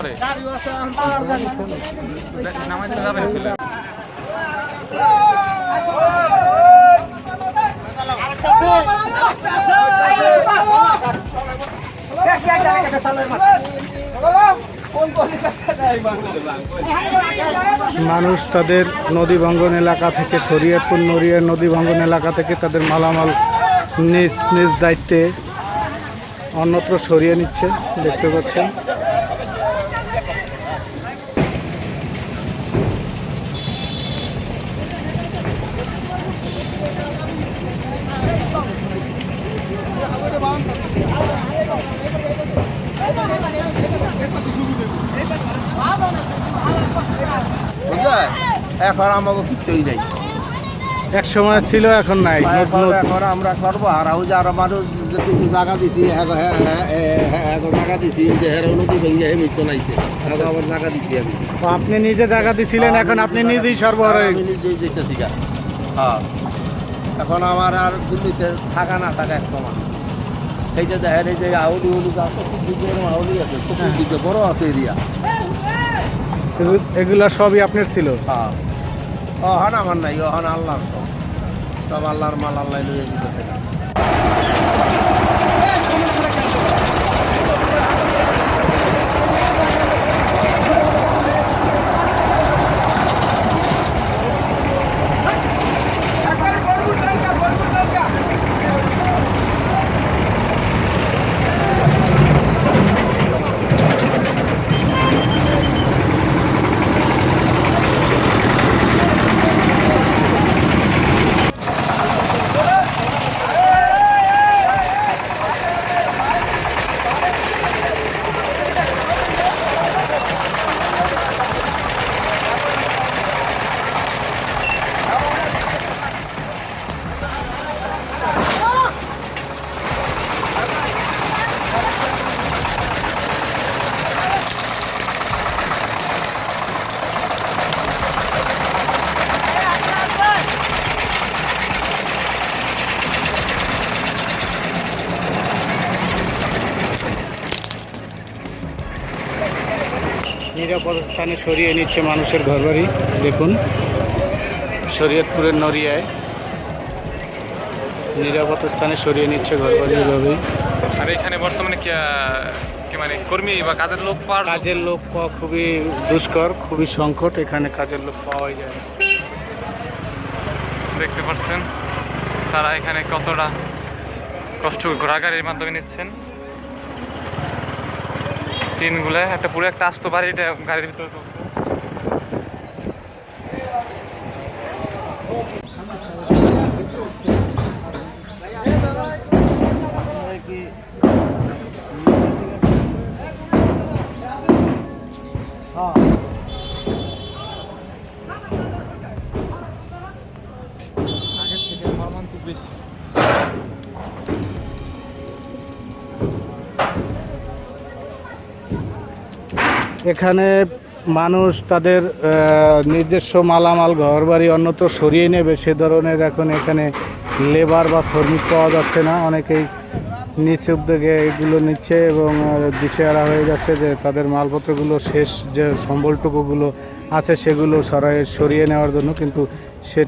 উপরে নামাই দিলে যাবে না মানুষ তাদের নদী ভাঙ্গন এলাকা থেকে শরীয়তপুর নড়িয়া নদী ভাঙ্গন এলাকা থেকে তাদের মালামাল নিজ নিজ দায়িত্বে অন্যত্র সরিয়ে নিচ্ছে দেখতে পাচ্ছেন। এখন আমাকে কিছুই নেই। এক সময় ছিল এখন নাই। এখন এখন আমরা সর্বহারা আর মানুষ কিছু জায়গা দিছি হ্যাঁ হ্যাঁ হ্যাঁ জায়গা দিছি যে নদী ভেঙে হে মৃত্যু নাইছে। আবার জায়গা দিছি আমি। আপনি নিজে জায়গা দিছিলেন এখন আপনি নিজেই সরবরাহ হয়ে আমি নিজেই যেতেছি গা হ্যাঁ। এখন আমার আর দিল্লিতে থাকা না থাকা এক সমান এই যে দেখেন এই যে আউলি উলি যা এরকম আউলি আছে চতুর্দিকে বড় আছে এরিয়া। এগুলা সবই আপনার ছিল? হ্যাঁ। অহন আমার নাই, অহন আল্লাহর সব। সব আল্লাহর মাল আল্লাহ লইয়ে দিতেছে। নিরাপদ স্থানে সরিয়ে নিচ্ছে মানুষের ঘরবাড়ি দেখুন। শরীয়তপুরের নড়িয়ায় নিরাপদ স্থানে সরিয়ে নিচ্ছে ঘরবাড়ি এভাবেই। আর এখানে বর্তমানে কি মানে কর্মী বা কাজের লোক পাওয়ার কাজের লোক পাওয়া খুবই দুষ্কর খুবই সংকট এখানে কাজের লোক পাওয়াই যায় দেখতে পাচ্ছেন তারা এখানে কতটা কষ্ট ঘোরাঘাড়ির মাধ্যমে নিচ্ছেন। টিনগুলো একটা পুরো একটা আসতো বাড়ি গাড়ির ভিতরে চলছে। এখানে মানুষ তাদের নিজস্ব মালামাল, ঘরবাড়ি অন্যত্র সরিয়ে নেবে, সে ধরনের এখন এখানে লেবার বা শ্রমিক পাওয়া যাচ্ছে না। অনেকেই নিচ উদ্যোগে এগুলো নিচ্ছে এবং দিশেহারা হয়ে যাচ্ছে যে তাদের মালপত্রগুলো শেষ যে সম্বলটুকুগুলো আছে সেগুলো সরাই, সরিয়ে নেওয়ার জন্য। কিন্তু সে